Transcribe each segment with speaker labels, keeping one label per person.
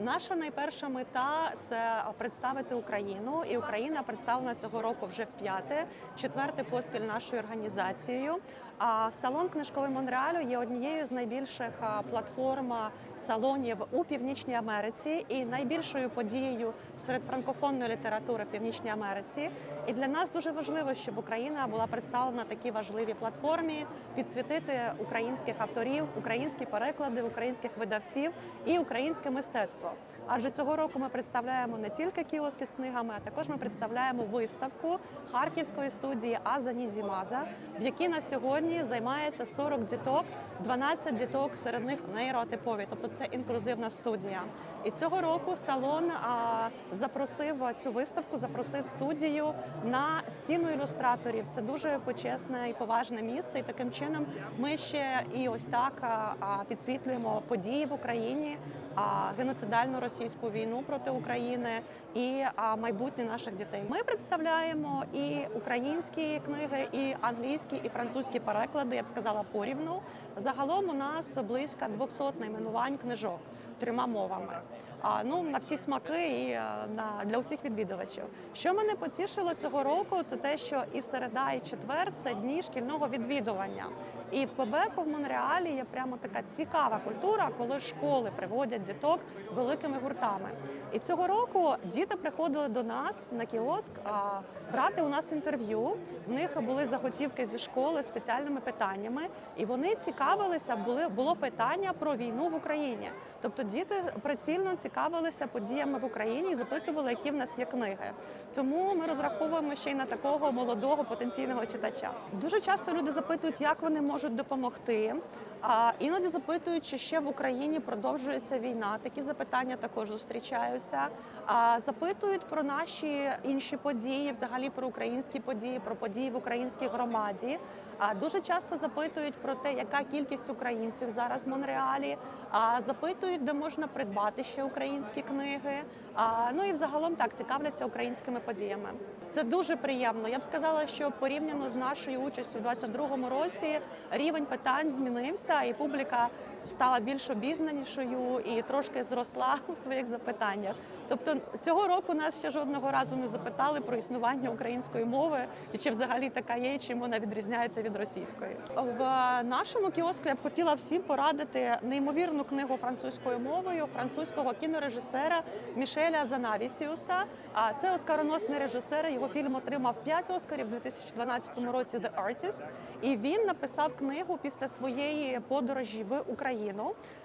Speaker 1: Наша найперша мета це представити Україну, і Україна представлена цього року вже в п'яте, четверте поспіль нашою організацією. А салон книжковий Монреалю є однією з найбільших платформ салонів у Північній Америці і найбільшою подією серед франкофонної літератури в Північній Америці. І для нас дуже важливо, щоб Україна була представлена на такій важливій платформі, підсвітити українських авторів, українські переклади, українських видавців і українське мистецтво. Адже цього року ми представляємо не тільки кіоски з книгами, а також ми представляємо виставку харківської студії Аза Нізімаза, в якій на сьогодні займається 40 діток, 12 діток серед них нейроатипові, тобто це інклюзивна студія. І цього року салон а, запросив цю виставку, запросив студію на стіну ілюстраторів. Це дуже почесне і поважне місце. І таким чином ми ще і ось так а, підсвітлюємо події в Україні, а, геноцидальну російську війну проти України і майбутнє наших дітей. Ми представляємо і українські книги, і англійські, і французькі переклади. Я б сказала порівну. Загалом у нас близько 200 найменувань книжок трьома мовами. А ну на всі смаки і е, на для усіх відвідувачів. Що мене потішило цього року, це те, що і середа, і четвер це дні шкільного відвідування. І в Квебеку, в Монреалі є прямо така цікава культура, коли школи приводять діток великими гуртами. І цього року діти приходили до нас на кіоск а, брати у нас інтерв'ю. В них були заготівки зі школи спеціальними питаннями, і вони цікавилися. Були було питання про війну в Україні. Тобто діти прицільно цікавилися подіями в Україні і запитували, які в нас є книги. Тому ми розраховуємо ще й на такого молодого потенційного читача. Дуже часто люди запитують, як вони можуть допомогти. А іноді запитують, чи ще в Україні продовжується війна. Такі запитання також зустрічаються. А запитують про наші інші події, взагалі про українські події, про події в українській громаді. А дуже часто запитують про те, яка кількість українців зараз в Монреалі. А запитують, де можна придбати ще українські книги. А ну і взагалом так цікавляться українськими подіями. Це дуже приємно. Я б сказала, що порівняно з нашою участю у 2022 році рівень питань змінився, і публіка стала більш обізнанішою і трошки зросла у своїх запитаннях. Тобто цього року нас ще жодного разу не запитали про існування української мови і чи взагалі така є, і чим вона відрізняється від російської. В нашому кіоску я б хотіла всім порадити неймовірну книгу французькою мовою французького кінорежисера Мішеля Занавісіуса. А це оскароносний режисер. Його фільм отримав 5 оскарів у 2012 році «The Artist». І він написав книгу після своєї подорожі в Україну.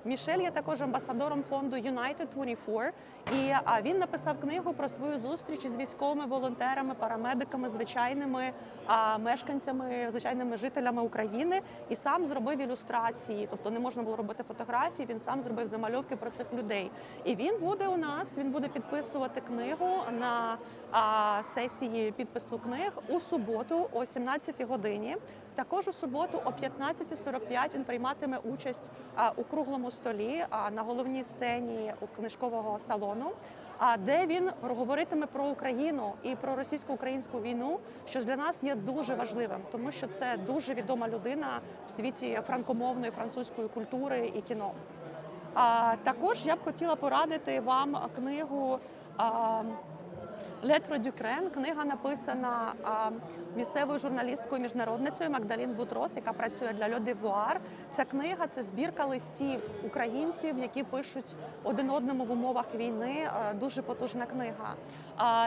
Speaker 1: Мішель є також амбасадором фонду United 24. І він написав книгу про свою зустріч з військовими волонтерами, парамедиками, звичайними мешканцями, звичайними жителями України, і сам зробив ілюстрації. Тобто не можна було робити фотографії. Він сам зробив замальовки про цих людей. І він буде у нас. Він буде підписувати книгу на сесії підпису книг у суботу о 17 годині. Також у суботу о 15.45 він прийматиме участь у круглому столі на головній сцені книжкового салону. Де він говоритиме про Україну і про російсько-українську війну, що для нас є дуже важливим, тому що це дуже відома людина в світі франкомовної французької культури і кіно. А також я б хотіла порадити вам книгу. Летро Дюкрен книга написана місцевою журналісткою міжнародницею Магдалін Бутрос, яка працює для Льодивуар. Ця книга це збірка листів українців, які пишуть один одному в умовах війни. Дуже потужна книга.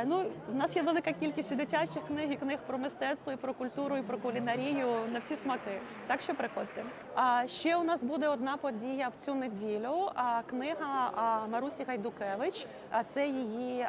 Speaker 1: Ну, у нас є велика кількість дитячих книг, і книг про мистецтво, і про культуру, і про кулінарію на всі смаки. Так що приходьте. А ще у нас буде одна подія в цю неділю. Книга Марусі Гайдукевич. Це її.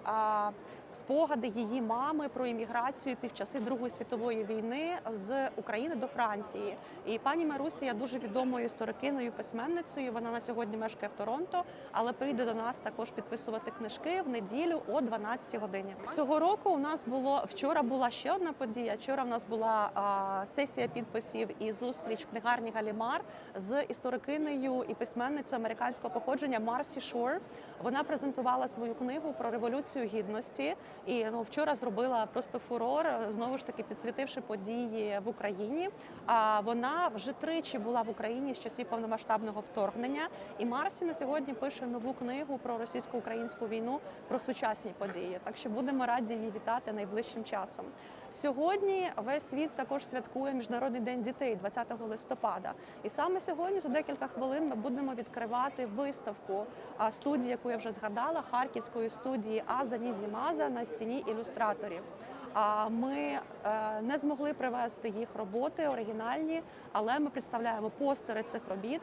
Speaker 1: Спогади її мами про імміграцію під часи Другої світової війни з України до Франції. І пані Маруся є дуже відомою історикиною, письменницею. Вона на сьогодні мешкає в Торонто, але прийде до нас також підписувати книжки в неділю о 12 годині. Цього року у нас було вчора. Була ще одна подія. Вчора в нас була а, сесія підписів і зустріч в книгарні Галімар з історикинею і письменницею американського походження Марсі Шор. Вона презентувала свою книгу про революцію гідності. І ну вчора зробила просто фурор. Знову ж таки підсвітивши події в Україні. А вона вже тричі була в Україні з часів повномасштабного вторгнення. І Марсі на сьогодні пише нову книгу про російсько-українську війну, про сучасні події. Так що будемо раді її вітати найближчим часом. Сьогодні весь світ також святкує Міжнародний день дітей 20 листопада. І саме сьогодні, за декілька хвилин, ми будемо відкривати виставку студії, яку я вже згадала, харківської студії Аза Візі Маза на стіні ілюстраторів. А ми е, не змогли привезти їх роботи оригінальні, але ми представляємо постери цих робіт.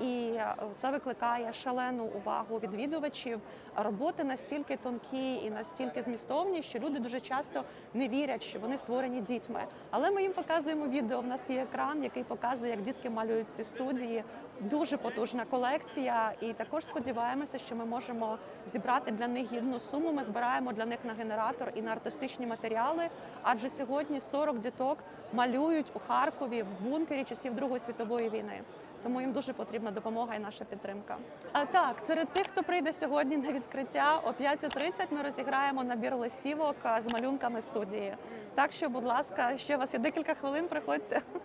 Speaker 1: І це викликає шалену увагу відвідувачів. Роботи настільки тонкі і настільки змістовні, що люди дуже часто не вірять, що вони створені дітьми. Але ми їм показуємо відео. В нас є екран, який показує, як дітки малюють ці студії. Дуже потужна колекція, і також сподіваємося, що ми можемо зібрати для них гідну суму. Ми збираємо для них на генератор і на артистичні матеріали. Адже сьогодні 40 діток малюють у Харкові в бункері часів Другої світової війни. Тому їм дуже потрібна допомога і наша підтримка. А так, серед тих, хто прийде сьогодні на відкриття о 5.30 ми розіграємо набір листівок з малюнками студії. Так що, будь ласка, ще у вас є декілька хвилин. Приходьте.